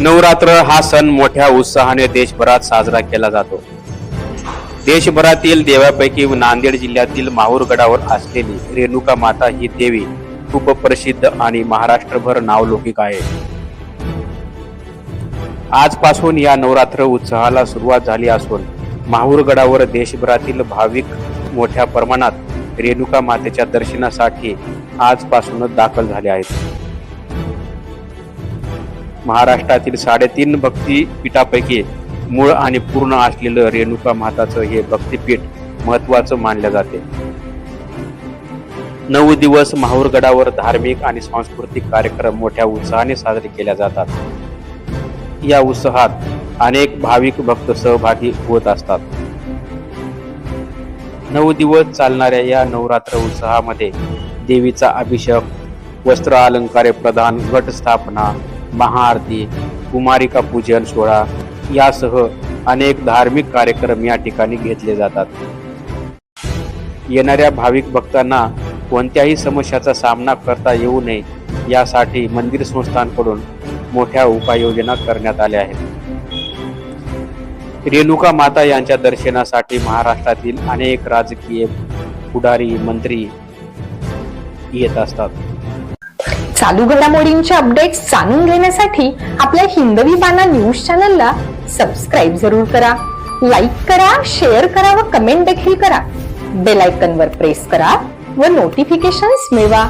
नवरात्र हा सण मोठ्या उत्साहाने देशभरात साजरा केला जातो. देशभरातील देवापैकी नांदेड जिल्ह्यातील माहूरगडावर असलेली रेणुका माता ही देवी खूप प्रसिद्ध आणि महाराष्ट्रभर नावलौकिक आहे. आजपासून या नवरात्र उत्सवाला सुरुवात झाली असून माहूरगडावर देशभरातील भाविक मोठ्या प्रमाणात रेणुका मातेच्या दर्शनासाठी आजपासूनच दाखल झाले आहेत. महाराष्ट्रातील साडेतीन भक्तीपीठापैकी मूळ आणि पूर्ण असलेलं रेणुका माताचं हे भक्तिपीठ महत्वाचं मानलं जाते. नऊ दिवस माहूरगडावर धार्मिक आणि सांस्कृतिक कार्यक्रम मोठ्या उत्साहाने साजरे केल्या जातात. या उत्साहात अनेक भाविक भक्त सहभागी होत असतात. नऊ दिवस चालणाऱ्या या नवरात्र उत्साहामध्ये देवीचा अभिषेक वस्त्र अलंकारे प्रदान घटस्थापना महाआरती कुमारिका पूजन सोहळा यासह अनेक धार्मिक कार्यक्रम या ठिकाणी घेतले जातात. येणाऱ्या भाविक भक्तांना कोणत्याही समस्याचा सामना करता येऊ नये यासाठी मंदिर संस्थांकडून मोठ्या उपाययोजना करण्यात आल्या आहेत. रेणुका माता यांच्या दर्शनासाठी महाराष्ट्रातील अनेक राजकीय पुढारी मंत्री येत असतात. चालू घडामोडींचे अपडेट्स जाणून घेण्यासाठी आपल्या हिंदवी पाना न्यूज चॅनलला सबस्क्राईब जरूर करा. लाईक करा शेअर करा व कमेंट देखील करा. बेल आयकनवर प्रेस करा व नोटिफिकेशन्स मिळवा.